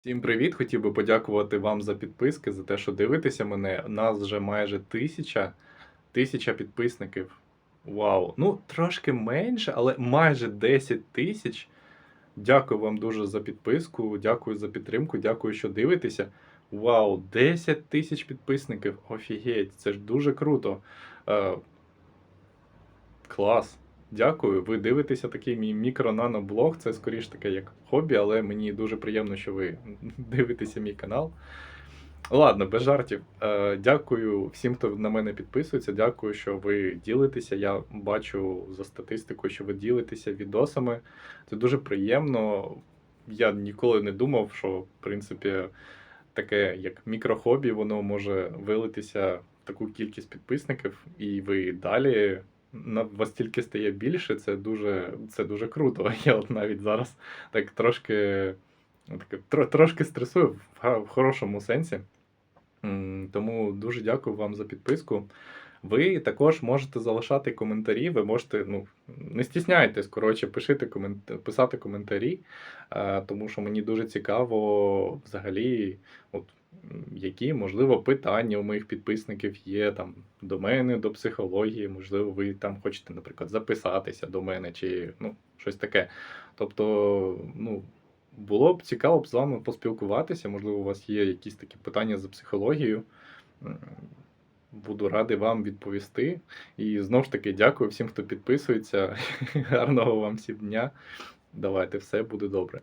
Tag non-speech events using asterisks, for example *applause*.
Всім привіт! Хотів би подякувати вам за підписки, за те, що дивитеся мене. У Нас вже майже тисяча, тисяча підписників. Вау! Ну, трошки менше, але майже 10 тисяч. Дякую вам дуже за підписку, дякую за підтримку, дякую, що дивитеся. Вау, 10 тисяч підписників. Офігеть, це ж дуже круто. Е, клас. Дякую. Ви дивитеся такий мій мікро-нано-блог. Це скоріш таке як хобі, але мені дуже приємно, що ви *laughs* дивитеся мій канал. Ладно, без жартів. Е, дякую всім, хто на мене підписується. Дякую, що ви ділитеся. Я бачу за статистикою, що ви ділитеся відосами. Це дуже приємно. Я ніколи не думав, що в принципі таке як мікрохобі, воно може вилитися в таку кількість підписників, і ви далі вас тільки стає більше. Це дуже, це дуже круто. *laughs* Я от навіть зараз так трошки, так, тро, трошки стресую в, хорошому сенсі. Тому дуже дякую вам за підписку. Ви також можете залишати коментарі, ви можете, ну, не стісняйтесь, коротше, пишите комент... писати коментарі, е, тому що мені дуже цікаво взагалі, от, які, можливо, питання у моїх підписників є там до мене, до психології, можливо, ви там хочете, наприклад, записатися до мене чи ну, щось таке. Тобто, ну, було б цікаво б з вами поспілкуватися, можливо, у вас є якісь такі питання за психологію. Буду радий вам відповісти. І знову ж таки дякую всім, хто підписується. *laughs* Гарного вам всім дня. Давайте, все буде добре.